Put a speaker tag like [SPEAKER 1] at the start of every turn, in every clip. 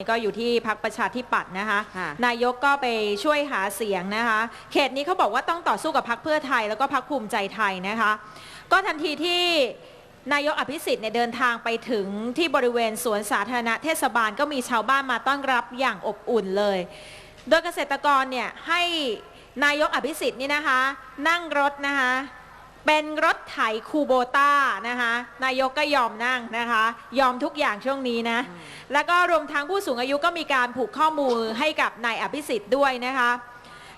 [SPEAKER 1] ก็อยู่ที่พักประชาธิปัตย์นะคะ
[SPEAKER 2] ค่ะ
[SPEAKER 1] นายกก็ไปช่วยหาเสียงนะคะ เขตนี้เขาบอกว่าต้องต่อสู้กับพักเพื่อไทยแล้วก็พักภูมิใจไทยนะคะ ก็ทันทีที่นายกอภิสิทธิ์เนี่ยเดินทางไปถึงที่บริเวณสวนสาธารณะเทศบาลก็มีชาวบ้านมาต้อนรับอย่างอบอุ่นเลย โดยเกษตรกรเนี่ยให้นายกอภิสิทธิ์นี่นะคะ นั่งรถนะคะ เป็นรถไถคูโบต้านะคะนายกก็ยอมนั่งนะคะ ยอมทุกอย่างช่วงนี้นะ แล้วก็รวมทั้งผู้สูงอายุก็มีการผูกข้อมูลให้กับนายอภิสิทธิ์ด้วยนะคะ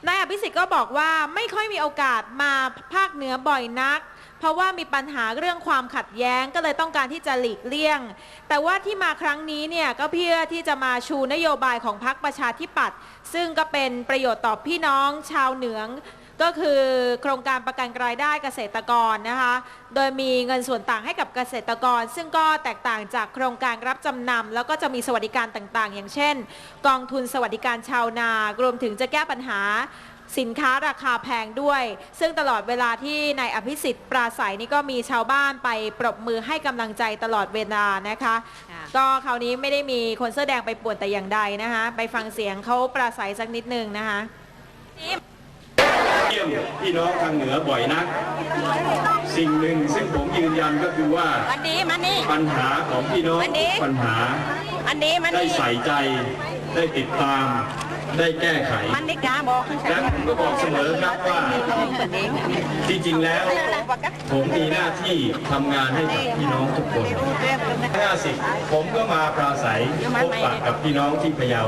[SPEAKER 1] นายอภิสิทธิ์ก็บอกว่าไม่ค่อยมีโอกาสมาภาคเหนือบ่อยนัก เพราะว่ามีปัญหาเรื่องความขัดแย้งก็เลยต้องการที่จะหลีกเลี่ยง แต่ว่าที่มาครั้งนี้เนี่ยก็เพื่อที่จะมาชูนโยบายของพรรคประชาธิปัตย์ซึ่งก็เป็นประโยชน์ต่อพี่น้องชาวเหนือง ก็คือโครงการประกันรายได้เกษตรกรนะคะ โดยมีเงินส่วนต่างให้กับเกษตรกร ซึ่งก็แตกต่างจากโครงการรับจำนำแล้วก็จะมีสวัสดิการต่างๆ อย่างเช่น กองทุนสวัสดิการชาวนารวมถึงจะแก้ปัญหาสินค้าราคาแพงด้วย ซึ่งตลอดเวลาที่นายอภิสิทธิ์ปราศัยนี่ก็มีชาวบ้านไปปรบมือให้กำลังใจตลอดเวลานะคะ
[SPEAKER 2] ค่ะ
[SPEAKER 1] ก็คราวนี้ไม่ได้มีคนเสื้อแดงไปป่วนแต่อย่างใดนะคะ ไปฟังเสียงเขาปราศัยสักนิดนึงนะคะ
[SPEAKER 3] เยี่ยมพี่น้องทางเหนือบ่อยนัก สิ่งหนึ่งซึ่งผมยืนยันก็คือว่า
[SPEAKER 2] วันนี้มันนี่
[SPEAKER 3] ปัญหาของพี่น้อง
[SPEAKER 2] วันนี้
[SPEAKER 3] ปัญหา
[SPEAKER 2] อันนี้มัน
[SPEAKER 3] ได้
[SPEAKER 2] นี่
[SPEAKER 3] ใส่ใจ ได้ติดตาม ได้แก้ไข
[SPEAKER 2] มันนี่กาบอก
[SPEAKER 3] และผมก็บอกเสมอครับว่าที่จริงแล้ว ผมมีหน้าที่ทำงานให้กับพี่น้องทุกคน 50 ผมก็มาปราศัยพบปะกับพี่น้องที่พะเยา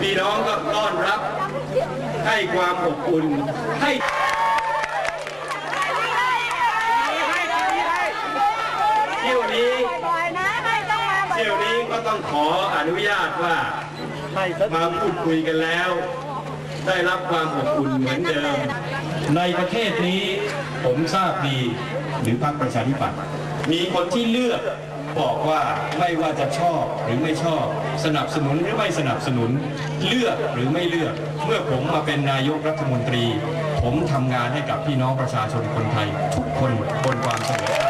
[SPEAKER 3] พี่น้องก็ต้อนรับ ให้ความอบอุ่นให้เที่ยวนี้เที่ยวนี้ก็ต้องขออนุญาตว่ามาพูดคุยกันแล้ว ได้รับความอบอุ่นเหมือนเดิม ในประเทศนี้ผมทราบดีหรือพรรคประชาธิปัตย์ มีคนที่เลือกบอกว่าไม่ว่าจะชอบหรือไม่ชอบ สนับสนุนหรือไม่สนับสนุน เลือกหรือไม่เลือก เมื่อผมมาเป็นนายกรัฐมนตรี ผมทำงานให้กับพี่น้องประชาชนคนไทย ทุกคนบนความเสมอ